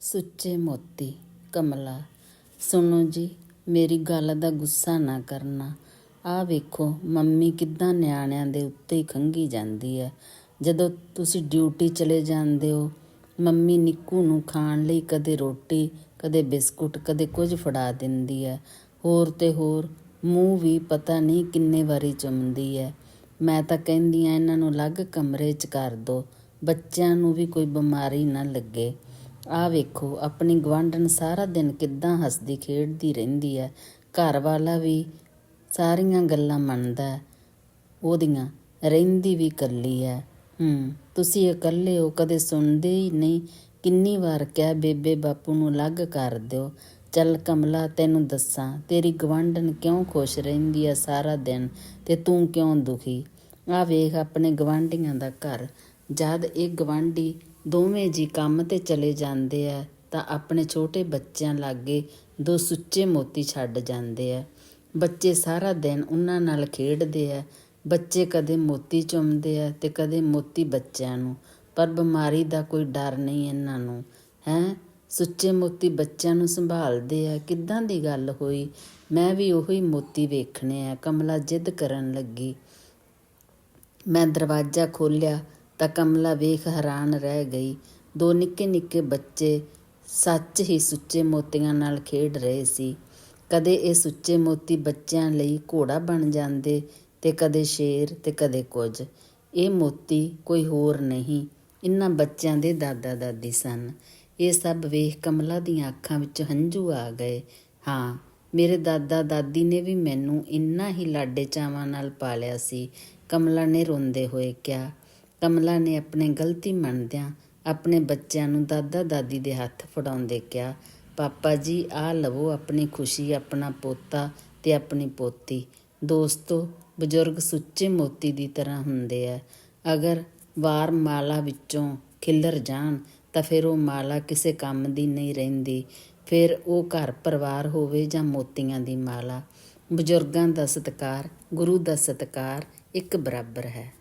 ਸੁੱਚੇ ਮੋਤੀ, ਕਮਲਾ, ਸੁਣੋ ਜੀ, ਮੇਰੀ ਗੱਲ ਦਾ ਗੁੱਸਾ ਨਾ ਕਰਨਾ। ਆਹ ਵੇਖੋ, ਮੰਮੀ ਕਿੱਦਾਂ ਨਿਆਣਿਆਂ ਦੇ ਉੱਤੇ ਹੀ ਖੰਗੀ ਜਾਂਦੀ ਹੈ ਜਦੋਂ ਤੁਸੀਂ ਡਿਊਟੀ ਚਲੇ ਜਾਂਦੇ ਹੋ, ਮੰਮੀ ਨਿੱਕੂ ਨੂੰ ਖਾਣ ਲਈ ਕਦੇ ਰੋਟੀ, ਕਦੇ ਬਿਸਕੁਟ, ਕਦੇ ਕੁਝ ਫੜਾ ਦਿੰਦੀ ਹੈ ਹੋਰ ਤੇ ਹੋਰ, ਮੂੰਹ ਵੀ ਪਤਾ ਨਹੀਂ ਕਿੰਨੇ ਵਾਰੀ ਚੁੰਮਦੀ ਹੈ ਮੈਂ ਤਾਂ ਕਹਿੰਦੀ ਆ, ਇਹਨਾਂ ਨੂੰ ਅਲੱਗ ਕਮਰੇ 'ਚ ਕਰ ਦੋ, ਬੱਚਿਆਂ ਨੂੰ ਵੀ ਕੋਈ ਬਿਮਾਰੀ ਨਾ ਲੱਗੇ। ਆਹ ਵੇਖੋ, ਆਪਣੀ ਗਵਾਂਢਣ ਸਾਰਾ ਦਿਨ ਕਿੱਦਾਂ ਹੱਸਦੀ, ਖੇਡਦੀ ਰਹਿੰਦੀ ਹੈ ਘਰ ਵਾਲਾ ਵੀ ਸਾਰੀਆਂ ਗੱਲਾਂ ਮੰਨਦਾ ਉਹਦੀਆਂ ਰਹਿੰਦੀ ਵੀ ਇਕੱਲੀ ਹੈ ਹੂੰ, ਤੁਸੀਂ ਇਕੱਲੇ ਹੋ, ਕਦੇ ਸੁਣਦੇ ਹੀ ਨਹੀਂ। ਕਿੰਨੀ ਵਾਰ ਕਿਹਾ, ਬੇਬੇ ਬਾਪੂ ਨੂੰ ਅਲੱਗ ਕਰ ਦਿਓ। ਚੱਲ ਕਮਲਾ, ਤੈਨੂੰ ਦੱਸਾਂ, ਤੇਰੀ ਗਵਾਂਢਣ ਕਿਉਂ ਖੁਸ਼ ਰਹਿੰਦੀ ਹੈ ਸਾਰਾ ਦਿਨ? ਤੇ ਤੂੰ ਕਿਉਂ ਦੁਖੀ? ਆ ਵੇਖ, ਆਪਣੇ ਗਵਾਂਢੀਆਂ ਦਾ ਘਰ ਜਦ ਇਹ ਗਵਾਂਢੀ ਦੋਵੇਂ ਜੀ ਕੰਮ ਤੇ ਚਲੇ ਜਾਂਦੇ ਆ, ਤਾਂ ਆਪਣੇ ਛੋਟੇ ਬੱਚਿਆਂ ਲਾਗੇ ਦੋ ਸੁੱਚੇ ਮੋਤੀ ਛੱਡ ਜਾਂਦੇ ਆ। ਬੱਚੇ ਸਾਰਾ ਦਿਨ ਉਹਨਾਂ ਨਾਲ ਖੇਡਦੇ ਆ। ਬੱਚੇ ਕਦੇ ਮੋਤੀ ਚੁੰਮਦੇ ਆ ਤੇ ਕਦੇ ਮੋਤੀ ਬੱਚਿਆਂ ਨੂੰ, ਪਰ ਬਿਮਾਰੀ ਦਾ ਕੋਈ ਡਰ ਨਹੀਂ ਇਹਨਾਂ ਨੂੰ। ਹੈ? ਸੁੱਚੇ ਮੋਤੀ ਬੱਚਿਆਂ ਨੂੰ ਸੰਭਾਲਦੇ ਆ। ਕਿੱਦਾਂ ਦੀ ਗੱਲ ਹੋਈ? ਮੈਂ ਵੀ ਉਹੀ ਮੋਤੀ ਵੇਖਣੇ ਆ। ਕਮਲਾ ਜਿੱਦ ਕਰਨ ਲੱਗੀ। ਮੈਂ ਦਰਵਾਜ਼ਾ ਖੋਲ੍ਹਿਆ। ਤਾਂ ਕਮਲਾ ਵੇਖ ਹੈਰਾਨ ਰਹਿ ਗਈ। ਦੋ ਨਿੱਕੇ ਨਿੱਕੇ ਬੱਚੇ ਸੱਚ ਹੀ ਸੁੱਚੇ ਮੋਤੀਆਂ ਨਾਲ ਖੇਡ ਰਹੇ ਸੀ। ਕਦੇ ਇਹ ਸੁੱਚੇ ਮੋਤੀ ਬੱਚਿਆਂ ਲਈ ਘੋੜਾ ਬਣ ਜਾਂਦੇ ਤੇ ਕਦੇ ਸ਼ੇਰ ਤੇ ਕਦੇ ਕੁਝ। ਇਹ ਮੋਤੀ ਕੋਈ ਹੋਰ ਨਹੀਂ ਇਹਨਾਂ ਬੱਚਿਆਂ ਦੇ ਦਾਦਾ ਦਾਦੀ ਸਨ। ਇਹ ਸਭ ਵੇਖ ਕਮਲਾ ਦੀਆਂ ਅੱਖਾਂ ਵਿੱਚ ਹੰਝੂ ਆ ਗਏ। ਹਾਂ, ਮੇਰੇ ਦਾਦਾ ਦਾਦੀ ਨੇ ਵੀ ਮੈਨੂੰ ਇੰਨਾ ਹੀ ਲਾਡੇ ਚਾਵਾਂ ਨਾਲ ਪਾਲਿਆ ਸੀ। ਕਮਲਾ ਨੇ ਰੋਂਦੇ ਹੋਏ ਕਿਹਾ ਕਮਲਾ ਨੇ ਆਪਣੀ ਗਲਤੀ ਮੰਨਦਿਆਂ ਆਪਣੇ ਬੱਚਿਆਂ ਨੂੰ ਦਾਦਾ ਦਾਦੀ ਦੇ ਹੱਥ ਫੜਾਉਂਦੇ ਕਿਹਾ, ਪਾਪਾ ਜੀ, ਆਹ ਲਵੋ ਆਪਣੀ ਖੁਸ਼ੀ, ਆਪਣਾ ਪੋਤਾ ਤੇ ਆਪਣੀ ਪੋਤੀ। ਦੋਸਤੋ, ਬਜ਼ੁਰਗ ਸੁੱਚੇ ਮੋਤੀ ਦੀ ਤਰ੍ਹਾਂ ਹੁੰਦੇ ਆ। ਅਗਰ ਵਾਰ ਮਾਲਾ ਵਿੱਚੋਂ ਖਿੱਲਰ ਜਾਣ, ਤਾਂ ਫਿਰ ਉਹ ਮਾਲਾ ਕਿਸੇ ਕੰਮ ਦੀ ਨਹੀਂ ਰਹਿੰਦੀ। ਫਿਰ ਉਹ ਘਰ ਪਰਿਵਾਰ ਹੋਵੇ ਜਾਂ ਮੋਤੀਆਂ ਦੀ ਮਾਲਾ। ਬਜ਼ੁਰਗਾਂ ਦਾ ਸਤਿਕਾਰ, ਗੁਰੂ ਦਾ ਸਤਿਕਾਰ ਇੱਕ ਬਰਾਬਰ ਹੈ।